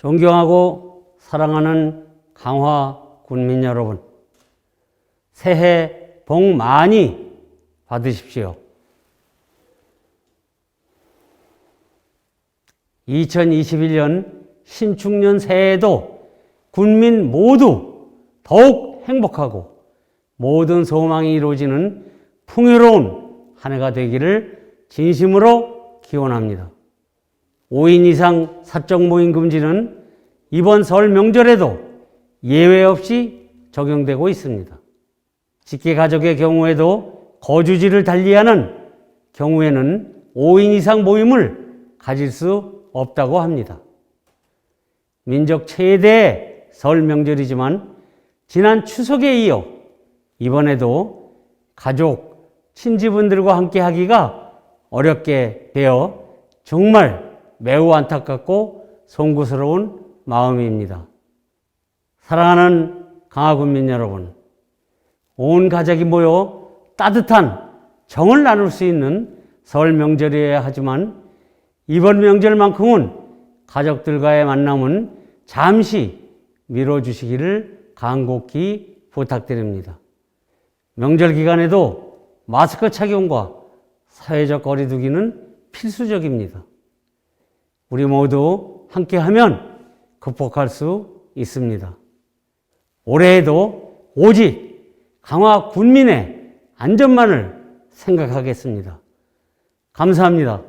존경하고 사랑하는 강화 군민 여러분, 새해 복 많이 받으십시오. 2021년 신축년 새해에도 군민 모두 더욱 행복하고 모든 소망이 이루어지는 풍요로운 한 해가 되기를 진심으로 기원합니다. 5인 이상 사적 모임 금지는 이번 설 명절에도 예외 없이 적용되고 있습니다. 직계 가족의 경우에도 거주지를 달리하는 경우에는 5인 이상 모임을 가질 수 없다고 합니다. 민족 최대 설 명절이지만 지난 추석에 이어 이번에도 가족, 친지분들과 함께 하기가 어렵게 되어 정말 매우 안타깝고 송구스러운 마음입니다. 사랑하는 강화군민 여러분, 온 가족이 모여 따뜻한 정을 나눌 수 있는 설 명절이어야 하지만 이번 명절만큼은 가족들과의 만남은 잠시 미뤄주시기를 간곡히 부탁드립니다. 명절 기간에도 마스크 착용과 사회적 거리두기는 필수적입니다. 우리 모두 함께 하면 극복할 수 있습니다. 올해에도 오직 강화 군민의 안전만을 생각하겠습니다. 감사합니다.